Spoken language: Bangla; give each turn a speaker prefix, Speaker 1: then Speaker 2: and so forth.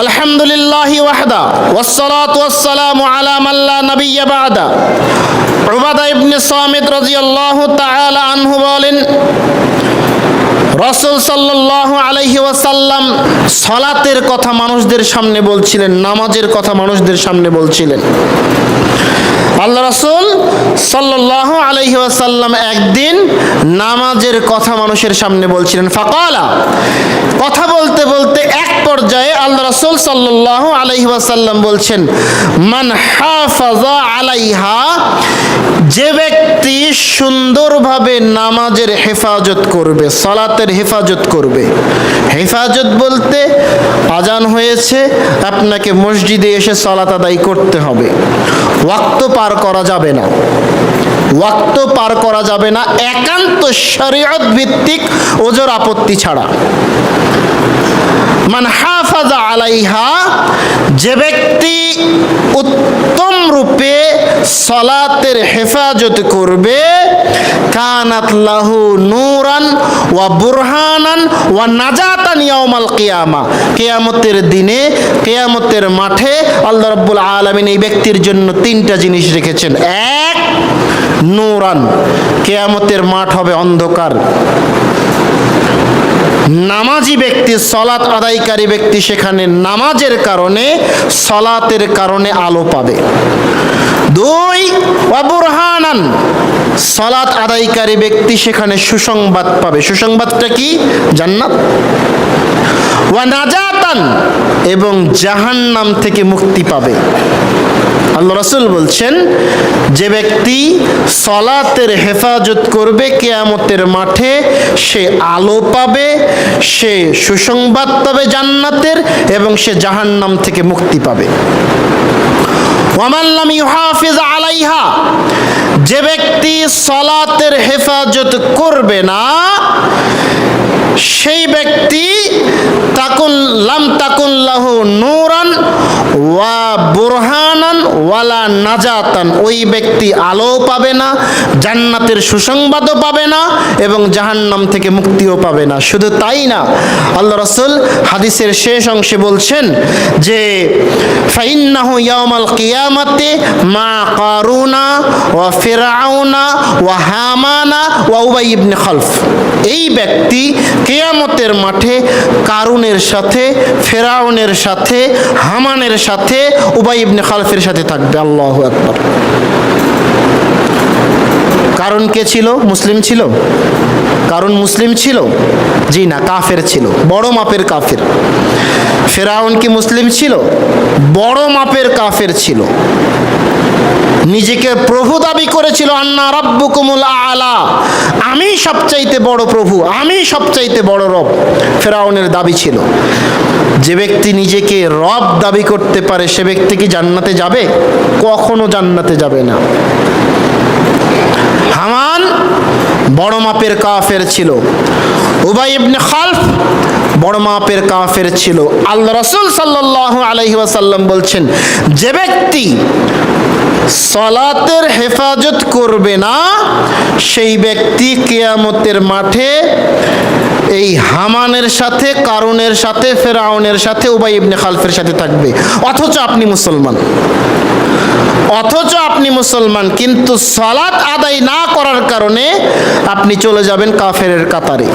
Speaker 1: الحمد لله وحده والصلاة والسلام على من لا نبي بعده عبادة ابن صامت رضي الله تعالى عنه বলেন রসুল সাল্লাহ আলাইহি ওয়াসাল্লাম সলাতের কথা মানুষদের সামনে বলছিলেন নামাজের কথা মানুষদের সামনে বলছিলেন আল্লাহ রসুল সাল্লাহ আলহি ওয়াসাল্লাম একদিন নামাজের কথা মানুষের সামনে বলছিলেন ফাকালা কথা বলতে বলতে এক পর্যায়ে আল্লাহ রসুল সাল্লাহ ওয়াসাল্লাম বলছেন, মান হাফাজা আলাইহা যে ব্যক্তি সুন্দরভাবে নামাজের হেফাজত করবে, সালাতের হেফাজত করবে। হেফাজত বলতে আজান হয়েছে, আপনাকে মসজিদে এসে সালাত আদায় করতে হবে। ওয়াক্ত পার করা যাবে না। ওয়াক্ত পার করা যাবে না, একান্ত শরীয়ত ভিত্তিক ওজোর আপত্তি ছাড়া। মান হাফাজা আলাইহা, যে ব্যক্তি উত্তম রূপে সলাতের হেফাজত করবে, কানাত লাহু নূরান ওয়া বুরহানান ওয়া নাজাতান ইয়াউমাল কিয়ামা। কিয়ামতের দিনে, কিয়ামতের মাঠে আল্লাহ রাব্বুল আলামিন এই ব্যক্তির জন্য তিনটা জিনিস রেখেছেন। এক, নূরান। কিয়ামতের মাঠ হবে অন্ধকার। নামাজি ব্যক্তি, সলাৎ আদায়কারী ব্যক্তি সেখানে নামাজের কারণে, সলাতের কারণে আলো পাবে। দুই, অবুরহানান, সলাৎ আদায়কারী ব্যক্তি সেখানে সুসংবাদ পাবে। সুসংবাদটা কি? জান্নাত। ওয়া নাজাতান এবং জাহান্নাম থেকে মুক্তি পাবে। আল্লাহ রসুল বলছেন, যে ব্যক্তি সলাতের হেফাজত করবে কেয়ামতের মাঠে, সে আলো পাবে, সে সুসংবাদ পাবে জান্নাতের, এবং সে জাহান্নাম থেকে মুক্তি পাবে। ওয়ামাল্লাম আলাইহা, যে ব্যক্তি সলাতের হেফাজত করবে না, সেই ব্যক্তি লাম তাকুল্লাহ নুরান ওয়া বুরহানান ওয়ালা নাজাতান, ওই ব্যক্তি আলো পাবে না, জান্নাতের সুসংবাদও পাবে না এবং জাহান্নাম থেকে মুক্তিও পাবে না। শুধু তাই না, আল্লাহ রসুল হাদিসের শেষ অংশে বলছেন যে, ফাইন্নাহু ইয়াউমাল কিয়ামাতে মা কারুনা ওয়া ফিরাউনা ওয়া হামানা ওয়া উবাই ইবনে খালফ। এই ব্যক্তি কেয়ামতের মাঠে কারুনের সাথে, ফেরাউনের সাথে, হামানের সাথে, উবাই ইবনে খালফের সাথে থাকবে, আল্লাহ একবার কারণ কে ছিল? মুসলিম ছিল? কারণ মুসলিম ছিল? জি না, কাফের ছিল। বড় মাপের কাফের। ফেরাউন কি মুসলিম ছিল? বড় মাপের কাফের ছিল। নিজেকে প্রভু দাবি করেছিল, আন্না রাব্বুকুমুল আলা। আমি সবচাইতে বড় প্রভু, আমি সবচাইতে বড় রব। ফেরাউনের দাবি ছিল, যে ব্যক্তি নিজেকে রব দাবি করতে পারে, সে ব্যক্তি কি জান্নাতে যাবে? কখনো জান্নাতে যাবে না। হামান বড় মাপের কাফের ছিল, উবাই ইবনে খালফ বড় মাপের কাফের ছিল। আল্লাহ রসুল সাল্লাহ আলহি ওয়াসাল্লাম বলছেন, যে ব্যক্তি সলাতের হেফাজত করবে না, সেই ব্যক্তি কেয়ামতের মাঠে এই হামানের সাথে কারণের সাথে, ফেরাউনের সাথে, উবাই ইবনে খালফের সাথে থাকবে। অথচ আপনি মুসলমান। অথচ আপনি মুসলমান, কিন্তু সলাৎ আদায় না করার কারণে আপনি চলে যাবেন কাফেরের কাতারে।